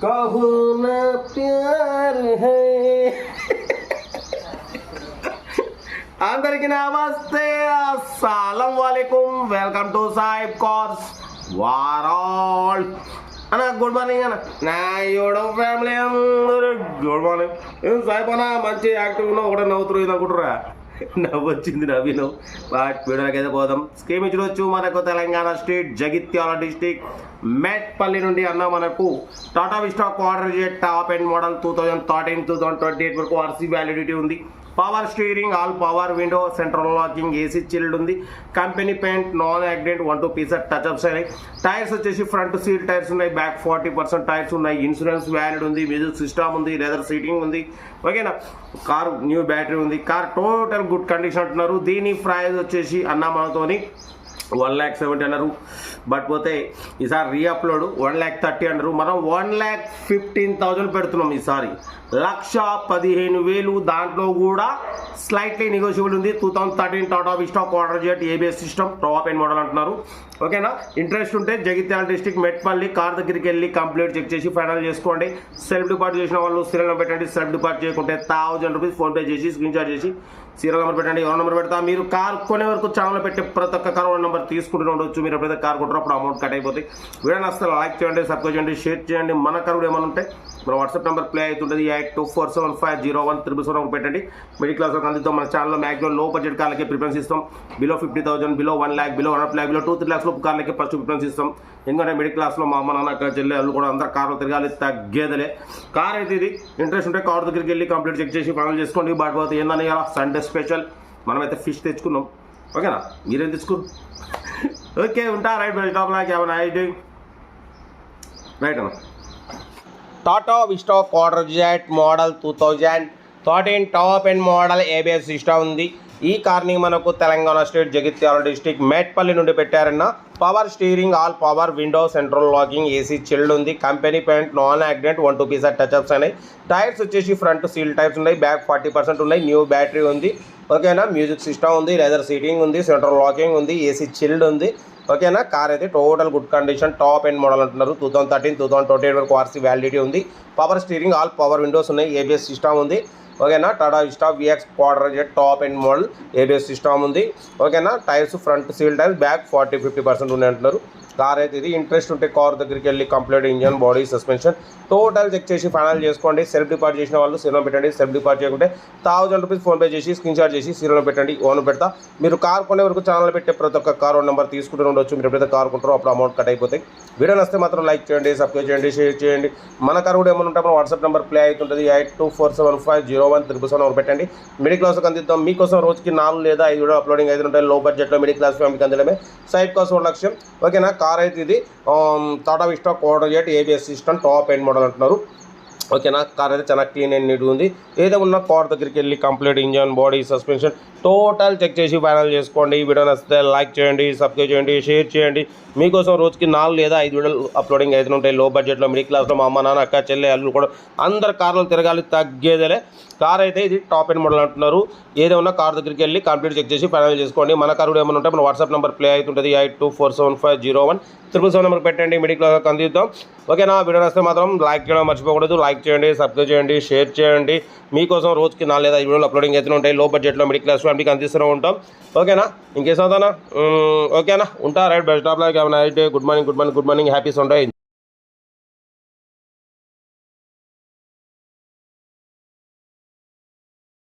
कहू ना प्यार है అందరికి నమస్తే అస్సలం వాలేకుమ్ వెల్కమ్ టు సాయిబ్ కార్స్ వారాల్ అన్న గుడ్ మార్నింగ్ అన్న నా యోడో ఫ్యామిలీ అందరూ గుడ్ మార్నింగ్ ఏం సాయిబ్ అన్న మంచి యాక్టివ్ ఉన్నావు ఒకటే నవ్వుతురు ఇది అనుకుంటురా నవ్వు వచ్చింది నవ్విను బట్ వీడియోకి పోదాం స్కీమ్ ఇచ్చుకోవచ్చు మనకు తెలంగాణ స్టేట్ జగిత్యాల డిస్టిక్ మేట్పల్లి నుండి అన్న మనకు టాటా విస్టాక్ ఆర్డర్ చేయ top and model two thousand thirteen two thousand twenty eight వరకు ఆర్సీ వ్యాలిడిటీ ఉంది. Power steering all power window central locking AC chilled ఉంది. Company paint non accident one two piece touchups అయినాయి. Tyres వచ్చేసి front seat tyres ఉన్నాయి back forty percent tyres ఉన్నాయి. Insurance valid ఉంది music system ఉంది leather seating ఉంది. ఓకేనా car new battery ఉంది. కార్ టోటల్ గుడ్ కండిషన్ అంటున్నారు. దీని ప్రైస్ వచ్చేసి అన్న మనతోని వన్ ల్యాక్ సెవెంటీ అన్నారు. బట్ పోతే ఈసారి రీఅప్లోడ్ వన్ ల్యాక్ థర్టీ అన్నారు. మనం వన్ ల్యాక్ ఫిఫ్టీన్ థౌజండ్ పెడుతున్నాం ఈసారి. లక్ష పదిహేను వేలు దాంట్లో కూడా స్లైట్లీ నెగోషియబుల్ ఉంది. Two thousand thirteen Tata Vista Quadrajet ABS system top and model అంటున్నారు. ఓకేనా ఇంట్రెస్ట్ ఉంటే జగిత్యాల డిస్టిక్ మెట్పల్లి కార్ దగ్గరికి వెళ్ళి కంప్లీట్ చెక్ చేసి ఫైనల్ చేసుకోండి. సెల్ఫ్ డిపార్ట్ చేసిన వాళ్ళు సీరియల్ పెట్టండి. సెల్ఫ్ డిపార్ట్ చేయకుంటే థౌజండ్ రూపీస్ ఫోన్పే చేసి స్క్రీన్ షాట్ చేసి సీరియల్ నెంబర్ పెట్టండి ఎవరి నెంబర్ పెడతా. మీరు కార్ కొనే వరకు ఛానల్ పెట్టే ప్రతి ఒక్క కార్ నెంబర్ తీసుకుంటూ ఉండొచ్చు. మీరు ఎప్పుడైతే కార్ కొంటారో అప్పుడు అమౌంట్ కట్ అయిపోతుంది వీడియో నస్తే లైక్ చేయండి సబ్స్క్రైబ్ చేయండి షేర్ చేయండి. మన కార్ కూడా ఏమైనా ఉంటే మన వాట్సాప్ నెంబర్ ప్లే అవుతుంటుంది. Eight two four seven five zero one triple seven పెట్టండి. మిడిల్ క్లాస్ వరకు అందిస్తాం మన ఛానల్లో మ్యాక్సిమం లో బడ్జెట్ కార్లకి ప్రిఫరెన్స్ ఇస్తాం. Below fifty thousand below one lakh below one lakh below two three lakhs లోపు కార్లకి ఫస్ట్ ప్రిఫరెన్స్ ఇస్తాం. ఎందుకంటే మిడిల్ క్లాస్లో మా అమ్మ నాన్న అక్కడ చెల్లి వాళ్ళు కూడా అందరూ కార్లు తిరగాలి తగ్గేదలే. కార్ అయితే ఇది. ఇంట్రెస్ట్ ఉంటే కార్ దగ్గరికి వెళ్ళి కంప్లీట్ చెక్ చేసి పనులు చేసుకోండి. బట్ పోతే ఏందని సండే స్పెషల్. మనమైతే ఫిష్ తెచ్చుకున్నాం. ఓకేనా? మీరేం తెచ్చుకున్నారు? ఓకే ఉంటా. రైట్ బెల్ టాప్ లాక్ ఏమైనా ఐడి రైట్ అన్న. Tata Vista Quadrajet model two thousand thirteen top and model ABS system ఉంది. ఈ కార్ని మనకు తెలంగాణ స్టేట్ జగిత్యాల డిస్టిక్ మేట్పల్లి నుండి పెట్టారన్న power steering all power window central locking AC chilled ఉంది. Company paint non accident one two pieces touchups అయినాయి tyres వచ్చేసి front seal tyres ఉన్నాయి. Back forty percent ఉన్నాయి. న్యూ బ్యాటరీ ఉంది. ఓకేనా మ్యూజిక్ సిస్టమ్ ఉంది. లెదర్ సీటింగ్ ఉంది. సెంట్రల్ లాకింగ్ ఉంది. ఏసీ చిల్డ్ ఉంది. ఓకేనా కార్ అయితే total good condition top end model అంటున్నారు. Two thousand thirteen two thousand twenty eight వరకు ఆర్సీ వ్యాలిడిటీ ఉంది. Power steering all power windows ఉన్నాయి. ఏబిఎస్ సిస్టమ్ ఉంది. ఓకేనా? Tata Vista VX Quadrajet top and model ABS system ఉంది. ఓకేనా? Tyres front seat tyres back forty fifty percent ఉన్నాయి అంటున్నారు. Car అయితే ఇది. ఇంట్రెస్ట్ ఉంటే కార్ దగ్గరికి వెళ్ళి complete engine body suspension total check చేసి ఫైనల్ చేసుకోండి. సెల్ఫ్ డిపార్ట్ చేసిన వాళ్ళు సీరో పెట్టండి. సెల్ఫ్ డిపార్ట్ చేయకుంటే థౌజండ్ రూపీస్ ఫోన్పే చేసి స్క్రీన్ షాట్ చేసి సీరోలో పెట్టండి. ఓన్ పెడతా. మీరు కార్ కొనే వరకు ఛానల్ పెట్టే ప్రతి ఒక్క కార్ నెంబర్ తీసుకుంటూ ఉండొచ్చు. మీరు ఎప్పుడైతే కార్ కొంటారో అప్పుడు అమౌంట్ కట్ అయిపోతాయి. వీడియో నస్తే మాత్రం లైక్ చేయండి సబ్స్క్రైబ్ చేయండి షేర్ చేయండి. మన కార్ కూడా ఏమైనా ఉంటే మన వాట్సాప్ నెంబర్ ప్లే అవుతుంటుంది. Eight two four seven five zero one triple seven పెట్టండి? మిడిల్ క్లాస్ అందిద్దాం. మీకోసం రోజుకి నాలుగు లేదా ఐదు వీడియో అప్లోడింగ్ అయితే ఉంటాయి. లో బడ్జెట్లో మిడిల్ క్లాస్ ఫ్యామిలీకి అందడమే సైడ్ కాస్ట్ ఒక లక్ష్యం ఓకేనా? కార్ అయితే ఇది. Tata Vista Quadrajet ABS system top end model అంటున్నారు. ఓకేనా? కార్ అయితే చాలా క్లీన్ అండ్ నీట్గా ఉంది. ఏదో ఉన్న కార్ దగ్గరికి వెళ్ళి complete engine body suspension total check చేసి ఫైనల్ చేసుకోండి. వీడియో నచ్చితే లైక్ చేయండి సబ్స్క్రైబ్ చేయండి షేర్ చేయండి. మీకోసం రోజుకి నాలుగు లేదా ఐదు వీడియోలు అప్లోడింగ్ అయితే ఉంటాయి. లో బడ్జెట్లో మిడిల్ క్లాస్లో మా అమ్మ నాన్న అక్క చెల్లె అల్లు కూడా అందరు కార్లు తిరగాలి తగ్గేదేలే. కార్ అయితే ఇది టాప్ ఎండ్ మోడల్ అంటున్నారు. ఏదైనా కార్ దగ్గరికి వెళ్ళి కంప్లీట్ చెక్ చేసి ఫైనల్ చేసుకోండి. మన కార్ కూడా ఏమైనా ఉంటే మన వాట్సాప్ నెంబర్ ప్లే అవుతుంటుంది. Eight two four seven five zero one. Triple seven number పెట్టండి. మిడిల్ క్లాస్ అందిద్దాం ఓకేనా? వీడియో నచ్చితే మాత్రం లైక్ చేయడం మర్చిపోకూడదు. లైక్ చేయండి సబ్స్క్రైబ్ చేయండి షేర్ చేయండి. మీకోసం రోజుకి నాలుగు లేదా ఐదు వీడియోలు అప్లోడింగ్ అయితే ఉంటాయి. లో బడ్జెట్లో మిడిల్ క్లాస్ ఫ్యామిలీకి అందిస్తూనే ఉంటాం. ఓకేనా ఇంకేం అవుతానా ఓకేనా ఉంటా right best of luck night good morning good morning good morning happies ఉంటాయి